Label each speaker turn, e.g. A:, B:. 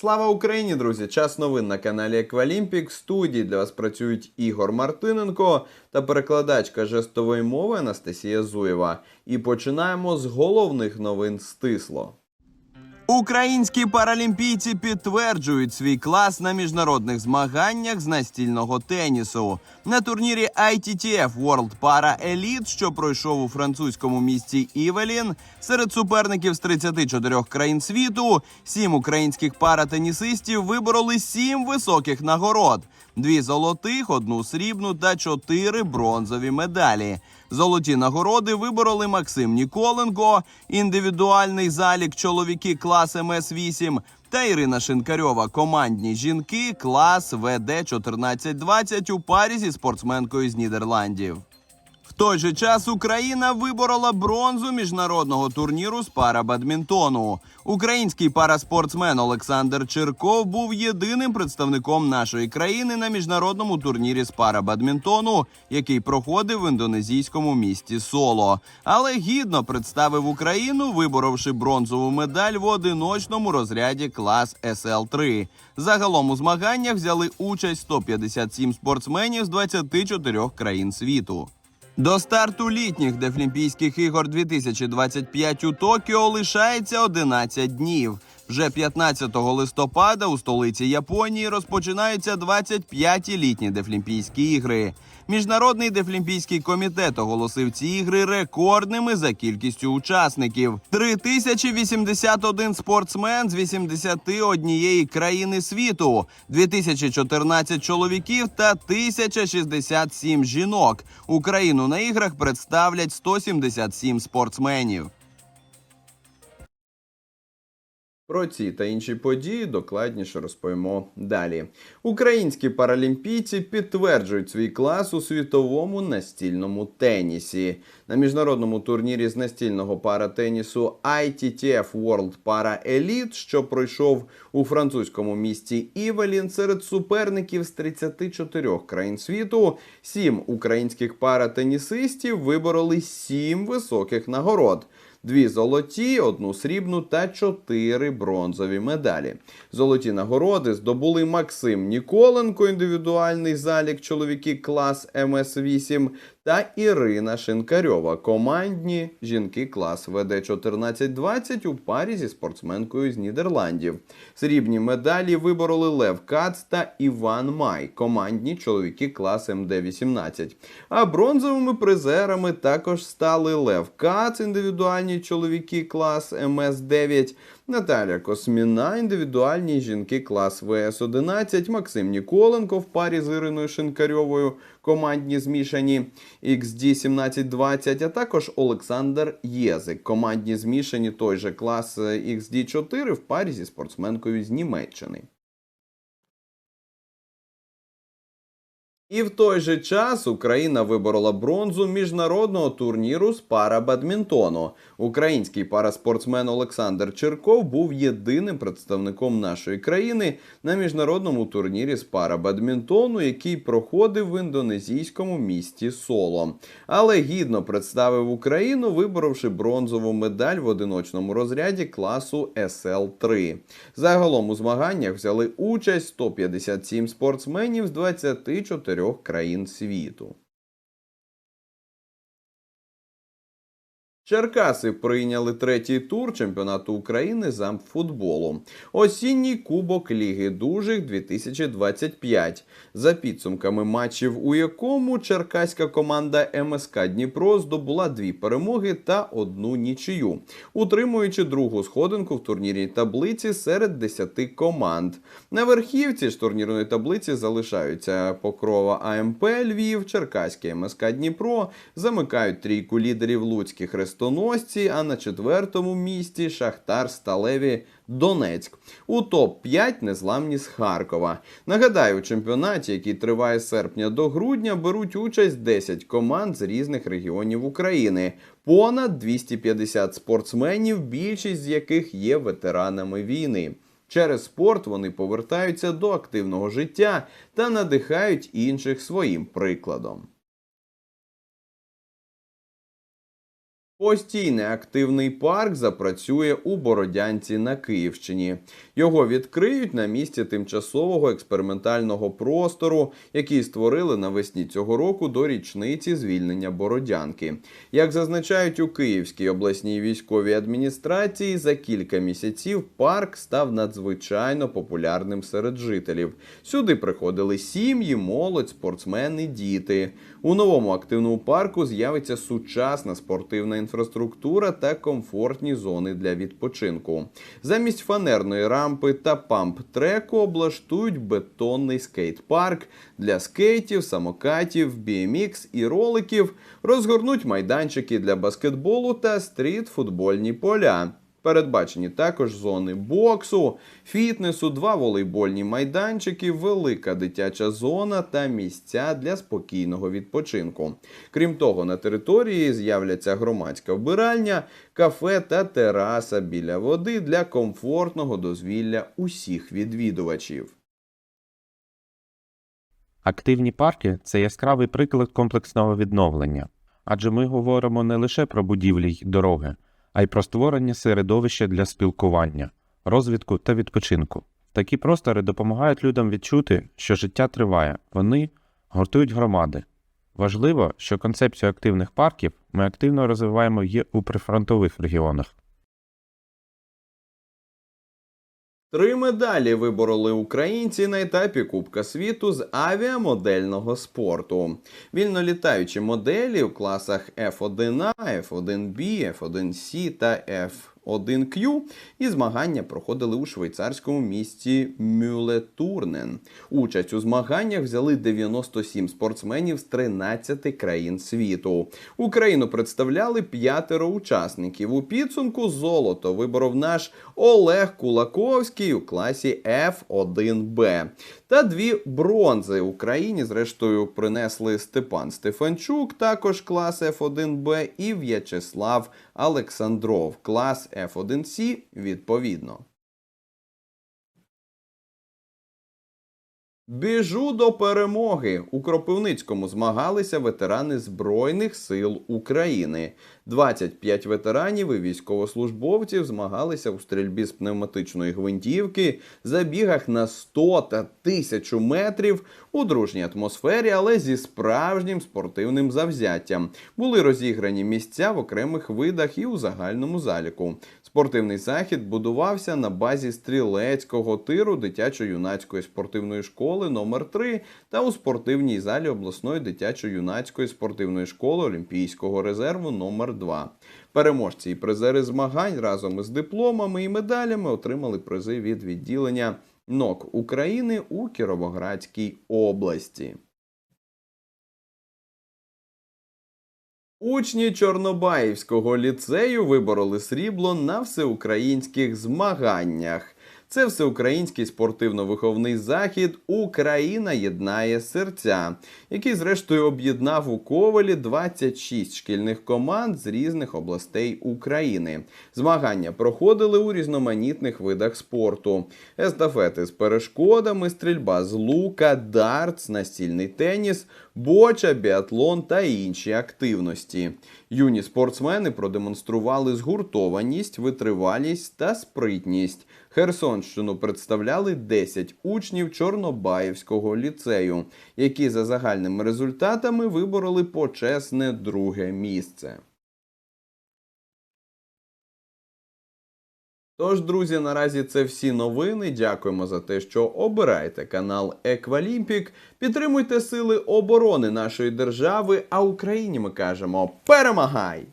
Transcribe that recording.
A: Слава Україні, друзі! Час новин на каналі Еквалімпік. Студії для вас працюють Ігор Мартиненко та перекладачка жестової мови Анастасія Зуєва. І починаємо з головних новин стисло. Українські паралімпійці підтверджують свій клас на міжнародних змаганнях з настільного тенісу. На турнірі ITTF World Para Elite, що пройшов у французькому місті Івелін, серед суперників з 34 країн світу, сім українських паратенісистів вибороли сім високих нагород: дві золотих, одну срібну та чотири бронзові медалі. Золоті нагороди вибороли Максим Ніколенко, індивідуальний залік чоловіки клас МС-8 та Ірина Шинкарьова. Командні жінки клас ВД 1420 у парі зі спортсменкою з Нідерландів. Той же час Україна виборола бронзу міжнародного турніру з парабадмінтону. Український параспортсмен Олександр Черков був єдиним представником нашої країни на міжнародному турнірі з парабадмінтону, який проходив в індонезійському місті Соло. Але гідно представив Україну, виборовши бронзову медаль в одиночному розряді клас СЛ-3. Загалом у змаганнях взяли участь 157 спортсменів з 24 країн світу. До старту літніх Дефлімпійських ігор 2025 у Токіо лишається 11 днів. Вже 15 листопада у столиці Японії розпочинаються 25-ті літні Дефлімпійські ігри. Міжнародний дефлімпійський комітет оголосив ці ігри рекордними за кількістю учасників: 3081 спортсмен з 81 країни світу, 2014 чоловіків та 1067 жінок. Україну на іграх представлять 177 спортсменів. Про ці та інші події докладніше розповімо далі. Українські паралімпійці підтверджують свій клас у світовому настільному тенісі. На міжнародному турнірі з настільного паратенісу ITTF World Para Elite, що пройшов у французькому місті Івелін, серед суперників з 34 країн світу, сім українських паратенісистів вибороли сім високих нагород дві золоті, одну срібну та чотири бронзові медалі. Золоті нагороди здобули Максим Ніколенко, індивідуальний залік чоловіки клас МС-8 та Ірина Шинкарьова, командні жінки клас ВД 1420 у парі зі спортсменкою з Нідерландів. Срібні медалі вибороли Лев Кац та Іван Май, командні чоловіки клас МД-18. А бронзовими призерами також стали Лев Кац, індивідуальні чоловіки клас МС-9, Наталя Косміна, індивідуальні жінки клас ВС-11, Максим Ніколенко в парі з Іриною Шинкарьовою, командні змішані XD1720, а також Олександр Єзик, командні змішані той же клас XD4 в парі зі спортсменкою з Німеччини. І в той же час Україна виборола бронзу міжнародного турніру з парабадмінтону. Український параспортсмен Олександр Черков був єдиним представником нашої країни на міжнародному турнірі з парабадмінтону, який проходив в індонезійському місті Соло. Але гідно представив Україну, виборовши бронзову медаль в одиночному розряді класу СЛ-3. Загалом у змаганнях взяли участь 157 спортсменів з 24 країн світу. Черкаси прийняли третій тур чемпіонату України з амфутболу. Осінній кубок Ліги Дужих 2025. За підсумками матчів, у якому черкаська команда МСК Дніпро здобула дві перемоги та одну нічию, утримуючи другу сходинку в турнірній таблиці серед 10 команд. На верхівці ж турнірної таблиці залишаються Покрова АМП Львів, Черкаський МСК Дніпро, замикають трійку лідерів Луцьких хрестоносці, а на четвертому місці Шахтар Сталеві Донецьк. У топ-5 незламні з Харкова. Нагадаю, у чемпіонаті, який триває з серпня до грудня, беруть участь 10 команд з різних регіонів України. Понад 250 спортсменів, більшість з яких є ветеранами війни. Через спорт вони повертаються до активного життя та надихають інших своїм прикладом. Постійний активний парк запрацює у Бородянці на Київщині. Його відкриють на місці тимчасового експериментального простору, який створили навесні цього року до річниці звільнення Бородянки. Як зазначають у Київській обласній військовій адміністрації, за кілька місяців парк став надзвичайно популярним серед жителів. Сюди приходили сім'ї, молодь, спортсмени, діти. У новому активному парку з'явиться сучасна спортивна інфраструктура та комфортні зони для відпочинку. Замість фанерної рампи та памп-треку облаштують бетонний скейт-парк для скейтів, самокатів, BMX і роликів, розгорнуть майданчики для баскетболу та стріт-футбольні поля. Передбачені також зони боксу, фітнесу, два волейбольні майданчики, велика дитяча зона та місця для спокійного відпочинку. Крім того, на території з'являться громадська вбиральня, кафе та тераса біля води для комфортного дозвілля усіх відвідувачів.
B: Активні парки це яскравий приклад комплексного відновлення, адже ми говоримо не лише про будівлі й дороги, а й про створення середовища для спілкування, розвитку та відпочинку. Такі простори допомагають людям відчути, що життя триває, вони гуртують громади. Важливо, що концепцію активних парків ми активно розвиваємо є у прифронтових регіонах.
A: Три медалі вибороли українці на етапі Кубка світу з авіамодельного спорту. Вільнолітаючі моделі у класах F1A, F1B, F1C та F1Q і змагання проходили у швейцарському місті Мюлетурнен. Участь у змаганнях взяли 97 спортсменів з 13 країн світу. Україну представляли п'ятеро учасників. У підсумку золото виборов наш Олег Кулаковський у класі F1B. Та дві бронзи Україні, зрештою, принесли Степан Стефанчук, також клас F1B, і В'ячеслав Олександров, клас F1C відповідно. Біжу до перемоги. У Кропивницькому змагалися ветерани Збройних сил України. 25 ветеранів і військовослужбовців змагалися у стрільбі з пневматичної гвинтівки, забігах на 100 та 1000 метрів у дружній атмосфері, але зі справжнім спортивним завзяттям. Були розіграні місця в окремих видах і у загальному заліку. Спортивний захід будувався на базі стрілецького тиру дитячо-юнацької спортивної школи номер 3 та у спортивній залі обласної дитячо-юнацької спортивної школи Олімпійського резерву номер 2 Переможці і призери змагань разом із дипломами і медалями отримали призи від відділення НОК України у Кіровоградській області. Учні Чорнобаївського ліцею вибороли срібло на всеукраїнських змаганнях. Це всеукраїнський спортивно-виховний захід Україна єднає серця, який, зрештою, об'єднав у Ковалі 26 шкільних команд з різних областей України. Змагання проходили у різноманітних видах спорту: естафети з перешкодами, стрільба з лука, дартс, настільний теніс, боча, біатлон та інші активності. Юні спортсмени продемонстрували згуртованість, витривалість та спритність. Херсонщину представляли 10 учнів Чорнобаївського ліцею, які за загальними результатами вибороли почесне друге місце. Тож, друзі, наразі це всі новини. Дякуємо за те, що обираєте канал Еквалімпік. Підтримуйте сили оборони нашої держави. А Україні ми кажемо перемагай!